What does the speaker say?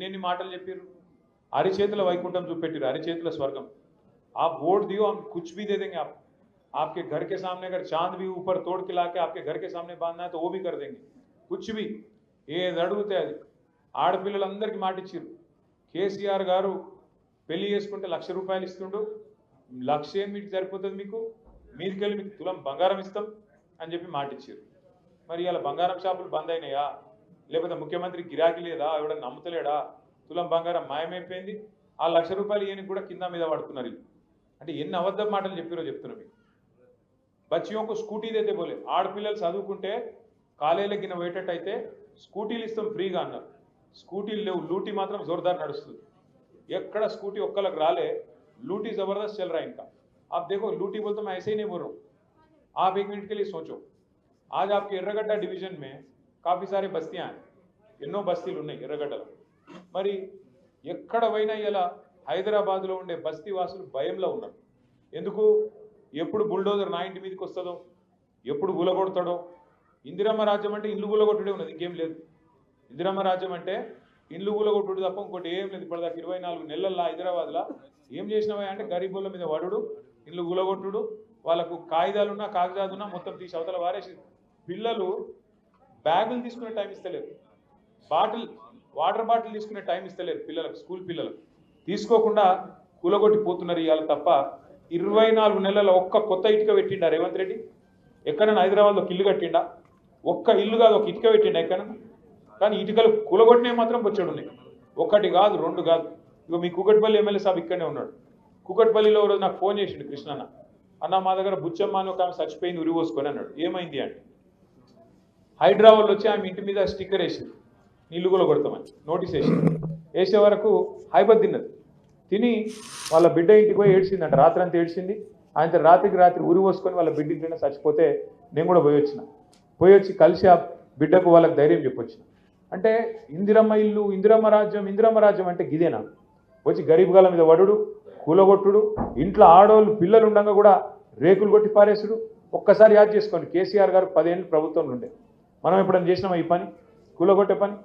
ఎన్నెన్ని మాటలు చెప్పారు అరిచేతుల వైకుంఠం చూపెట్టారు అరిచేతుల స్వర్గం आप वोट दियो हम कुछ भी दे देंगे आप आपके घर के सामने अगर चांद भी ऊपर तोड़ के लाके आपके घर के सामने बांधना है तो वो भी कर देंगे कुछ भी ఏది అడిగితే అది ఆడపిల్లలందరికీ మాట ఇచ్చారు కేసీఆర్ గారు పెళ్లి చేసుకుంటే లక్ష రూపాయలు ఇస్తుండు లక్ష ఏం మీకు సరిపోతుంది మీకు మీదికెళ్ళి మీకు తులం బంగారం ఇస్తాం అని చెప్పి మాట ఇచ్చారు మరి ఇలా బంగారం షాపులు బంద్ అయినాయా లేకపోతే ముఖ్యమంత్రి గిరాకీ లేదా ఎవడన్నా నమ్ముతలేడా తులం బంగారం మాయమైపోయింది ఆ లక్ష రూపాయలు ఈయనకి కూడా కింద మీద పడుతున్నారు వీళ్ళు. అంటే ఎన్ని అబద్ధ మాటలు చెప్పారో చెప్తున్నా మీకు బచ్చియోకు స్కూటీ అయితే పోలే ఆడపిల్లలు చదువుకుంటే కాలేజీలకి కింద పోయేటట్టు అయితే స్కూటీలు ఇస్తాం ఫ్రీగా అన్నారు స్కూటీలు లేవు లూటీ మాత్రం జోర్దార్ నడుస్తుంది ఎక్కడ స్కూటీ ఒక్కళ్ళకి రాలే लूटी जबरदस्त चल रहा है इनका आप देखो लूटी बोलते मैं ऐसे ही नहीं बोल रहा हूँ आप एक मिनट के लिए सोचो आज आपके ఎర్రగడ్డ డివిజన్ में కాఫీ సారీ అని ఎన్నో బస్తీలు ఉన్నాయి ఎర్రగడ్డలు. మరి ఎక్కడ పోయినా ఇలా హైదరాబాద్లో ఉండే బస్తీ వాసులు భయంలో ఉన్నారు. ఎందుకు? ఎప్పుడు బుల్డోజర్ నా ఇంటి మీదకి వస్తుందో? ఎప్పుడు గులగొడతాడో? ఇందిరమ్మ రాజ్యం అంటే ఇల్లు గులగొట్టుడే ఉన్నది ఇంకేం లేదు. ఇందిరమ్మ రాజ్యం అంటే ఇల్లు గులగొట్టుడు తప్ప ఇంకోటి ఏం లేదు. ఇప్పటిదాకా ఇరవై నాలుగు నెలల్లో హైదరాబాద్లో ఏం చేసినవి అంటే గరీబుల మీద వడుడు ఇల్లు గులగొట్టుడు వాళ్ళకు కాగితాలున్నా కాగితాలున్నా మొత్తం తీసి అవతల వారేసి. పిల్లలు బ్యాగులు తీసుకునే టైం ఇస్తలేరు. బాటిల్ వాటర్ బాటిల్ తీసుకునే టైం ఇస్తలేరు పిల్లలకు స్కూల్ పిల్లలకు. తీసుకోకుండా కూలగొట్టి పోతున్నారు ఇవాళ తప్ప ఇరవై నాలుగు నెలల ఒక్క కొత్త ఇటుక పెట్టిండా రేవంత్ రెడ్డి? ఎక్కడైనా హైదరాబాద్లో ఒక ఇల్లు కట్టిండా? ఒక్క ఇల్లు కాదు ఒక ఇటుక పెట్టిండా ఎక్కడైనా? కానీ ఇటుకలు కూలగొట్టినవి మాత్రం బొచ్చాడు ఒకటి కాదు రెండు కాదు. ఇక మీ కుకట్పల్లి ఎమ్మెల్యే సాబ్ ఇక్కడనే ఉన్నాడు. కుకట్పల్లిలో రోజు నాకు ఫోన్ చేసిండు కృష్ణన్న. అన్న మా దగ్గర బుచ్చమ్మ అని ఒక ఆమె చచ్చిపోయింది ఉరిపోసుకొని అన్నాడు. ఏమైంది అంటే? హైదరాబాద్లో వచ్చి ఆమె ఇంటి మీద స్టిక్కర్ వేసింది. నీళ్ళు కూడా కొడతామని నోటీస్ వేసింది. వేసే వరకు హైబత్ తిన్నది. తిని వాళ్ళ బిడ్డ ఇంటికి పోయి ఏడ్చిందంట. రాత్రి అంతా ఏడ్చింది. ఆయన రాత్రికి రాత్రి ఉరి పోసుకొని వాళ్ళ బిడ్డ ఇంటిని చచ్చిపోతే నేను కూడా పోయి వచ్చిన. పోయి వచ్చి కలిసి ఆ బిడ్డకు వాళ్ళకి ధైర్యం చెప్పొచ్చిన. అంటే ఇందిరమ్మ ఇల్లు ఇందిరమ్మ రాజ్యం ఇందిరమ్మ రాజ్యం అంటే గిదేనా? వచ్చి గరీబ్ గాల మీద వడుడు కూలగొట్టుడు ఇంట్లో ఆడవాళ్ళు పిల్లలు ఉండగా కూడా రేకులు కొట్టి పారేసుడు. ఒక్కసారి యాద్ చేసుకోండి. కేసీఆర్ గారు పదేళ్ళు ప్రభుత్వంలో ఉండే. మనం ఎప్పుడైనా చేసినామా ఈ పని? కూలగొట్టే పని?